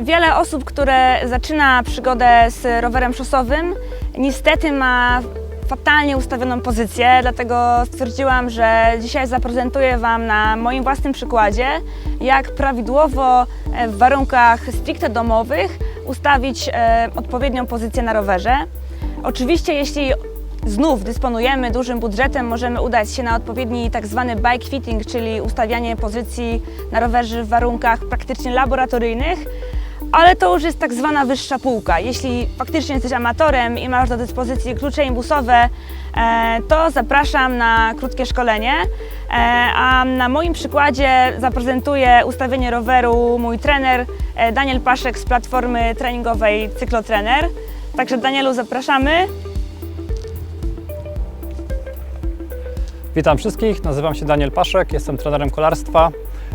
Wiele osób, które zaczyna przygodę z rowerem szosowym, niestety ma fatalnie ustawioną pozycję, dlatego stwierdziłam, że dzisiaj zaprezentuję Wam na moim własnym przykładzie, jak prawidłowo e, w warunkach stricte domowych ustawić e, odpowiednią pozycję na rowerze. Oczywiście, jeśli znów dysponujemy dużym budżetem, możemy udać się na odpowiedni tak zwany bike fitting, czyli ustawianie pozycji na rowerze w warunkach praktycznie laboratoryjnych, ale to już jest tak zwana wyższa półka. Jeśli faktycznie jesteś amatorem i masz do dyspozycji klucze imbusowe, e, to zapraszam na krótkie szkolenie. E, A na moim przykładzie zaprezentuję ustawienie roweru mój trener e, Daniel Paszek z platformy treningowej Cyklotrener. Także Danielu zapraszamy. Witam wszystkich, nazywam się Daniel Paszek, jestem trenerem kolarstwa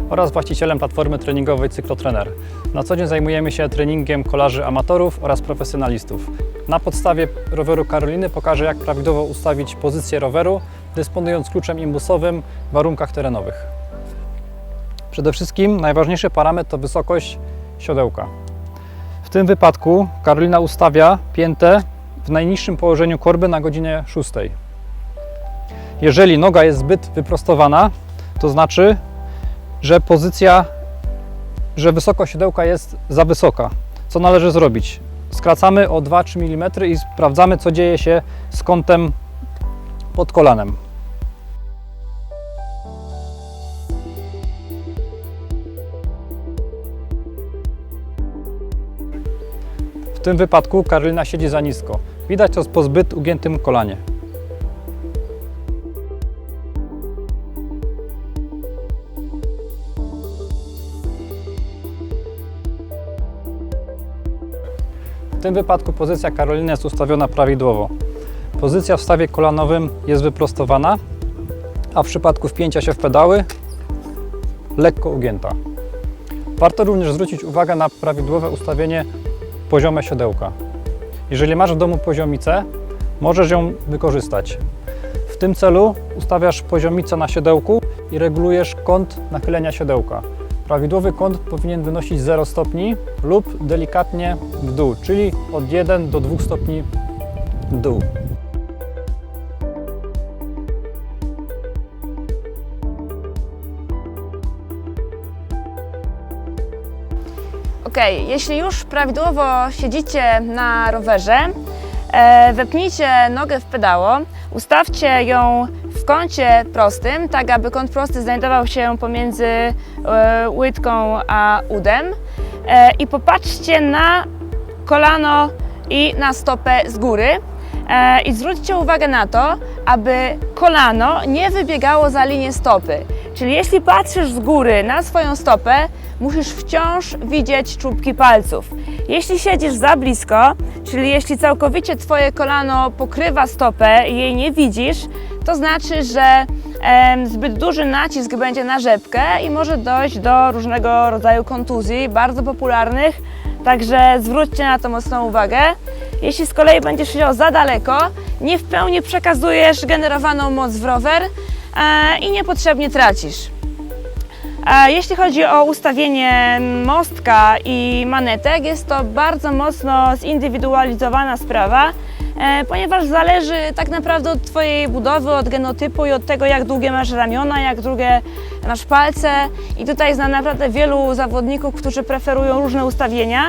oraz właścicielem platformy treningowej Cyklotrener. Na co dzień zajmujemy się treningiem kolarzy amatorów oraz profesjonalistów. Na podstawie roweru Karoliny pokażę jak prawidłowo ustawić pozycję roweru, dysponując kluczem imbusowym w warunkach terenowych. Przede wszystkim najważniejszy parametr to wysokość siodełka. W tym wypadku Karolina ustawia piętę w najniższym położeniu korby na godzinie 6. Jeżeli noga jest zbyt wyprostowana, to znaczy, że pozycja, że wysokość siodełka jest za wysoka. Co należy zrobić? Skracamy o 2-3 mm i sprawdzamy, co dzieje się z kątem pod kolanem. W tym wypadku Karolina siedzi za nisko. Widać to po zbyt ugiętym kolanie. Tym wypadku pozycja Karoliny jest ustawiona prawidłowo. Pozycja w stawie kolanowym jest wyprostowana, a w przypadku wpięcia się w pedały lekko ugięta. Warto również zwrócić uwagę na prawidłowe ustawienie poziome siodełka. Jeżeli masz w domu poziomicę, możesz ją wykorzystać. W tym celu ustawiasz poziomicę na siodełku i regulujesz kąt nachylenia siodełka. Prawidłowy kąt powinien wynosić 0 stopni lub delikatnie w dół, czyli od 1 do 2 stopni w dół. Ok, jeśli już prawidłowo siedzicie na rowerze, e, wepnijcie nogę w pedało, ustawcie ją w kącie prostym, tak aby kąt prosty znajdował się pomiędzy e, łydką a udem e, i popatrzcie na kolano i na stopę z góry. E, I zwróćcie uwagę na to, aby kolano nie wybiegało za linię stopy. Czyli jeśli patrzysz z góry na swoją stopę, musisz wciąż widzieć czubki palców. Jeśli siedzisz za blisko, czyli jeśli całkowicie Twoje kolano pokrywa stopę i jej nie widzisz, to znaczy, że zbyt duży nacisk będzie na rzepkę i może dojść do różnego rodzaju kontuzji, bardzo popularnych, także zwróćcie na to mocną uwagę. Jeśli z kolei będziesz siedział za daleko, nie w pełni przekazujesz generowaną moc w rower e, i niepotrzebnie tracisz. E, Jeśli chodzi o ustawienie mostka i manetek, jest to bardzo mocno zindywidualizowana sprawa, ponieważ zależy tak naprawdę od Twojej budowy, od genotypu i od tego, jak długie masz ramiona, jak długie masz palce. I tutaj znam naprawdę wielu zawodników, którzy preferują różne ustawienia.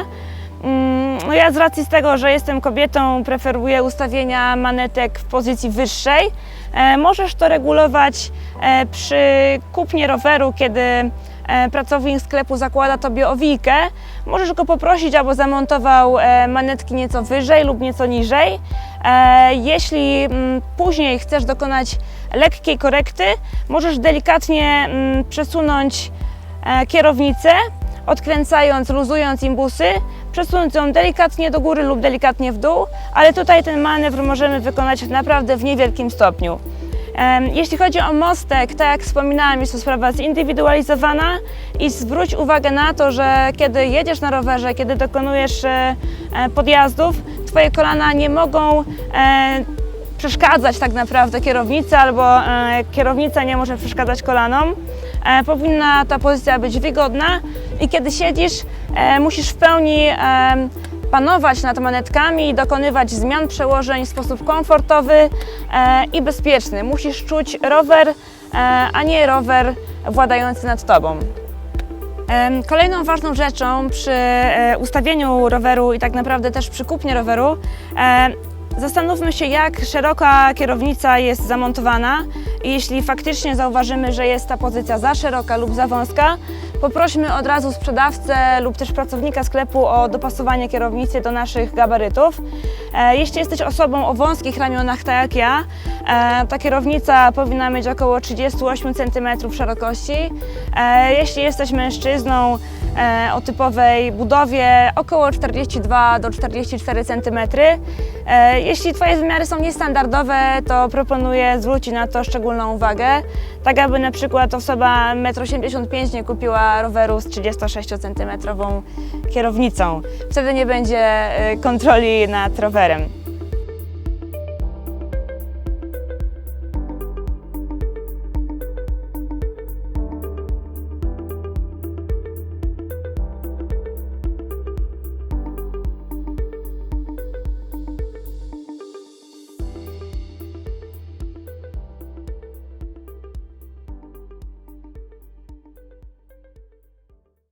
Mm, No ja z racji z tego, że jestem kobietą, preferuję ustawienia manetek w pozycji wyższej. E, Możesz to regulować e, przy kupnie roweru, kiedy e, pracownik sklepu zakłada Tobie owijkę. Możesz go poprosić, aby zamontował e, manetki nieco wyżej lub nieco niżej. E, Jeśli mm, później chcesz dokonać lekkiej korekty, możesz delikatnie mm, przesunąć e, kierownicę, odkręcając, luzując imbusy, przesunąć ją delikatnie do góry lub delikatnie w dół, ale tutaj ten manewr możemy wykonać naprawdę w niewielkim stopniu. Jeśli chodzi o mostek, tak jak wspominałam, jest to sprawa zindywidualizowana i zwróć uwagę na to, że kiedy jedziesz na rowerze, kiedy dokonujesz e, e, podjazdów, Twoje kolana nie mogą e, przeszkadzać tak naprawdę kierownicy, albo kierownica nie może przeszkadzać kolanom. powinna ta pozycja być wygodna i kiedy siedzisz, musisz w pełni panować nad manetkami, dokonywać zmian przełożeń w sposób komfortowy e, i bezpieczny. Musisz czuć rower, e, a nie rower władający nad tobą. Kolejną ważną rzeczą przy e, ustawieniu roweru i tak naprawdę też przy kupnie roweru, zastanówmy się jak szeroka kierownica jest zamontowana i jeśli faktycznie zauważymy, że jest ta pozycja za szeroka lub za wąska, poprośmy od razu sprzedawcę lub też pracownika sklepu o dopasowanie kierownicy do naszych gabarytów. E, Jeśli jesteś osobą o wąskich ramionach, tak jak ja, e, ta kierownica powinna mieć około 38 cm szerokości. E, Jeśli jesteś mężczyzną o typowej budowie, około 42 do 44 cm. E, Jeśli Twoje wymiary są niestandardowe, to proponuję zwrócić na to szczególną uwagę, tak aby na przykład osoba 1,85 m nie kupiła roweru z 36 cm kierownicą. Wtedy nie będzie e, kontroli nad rowerem.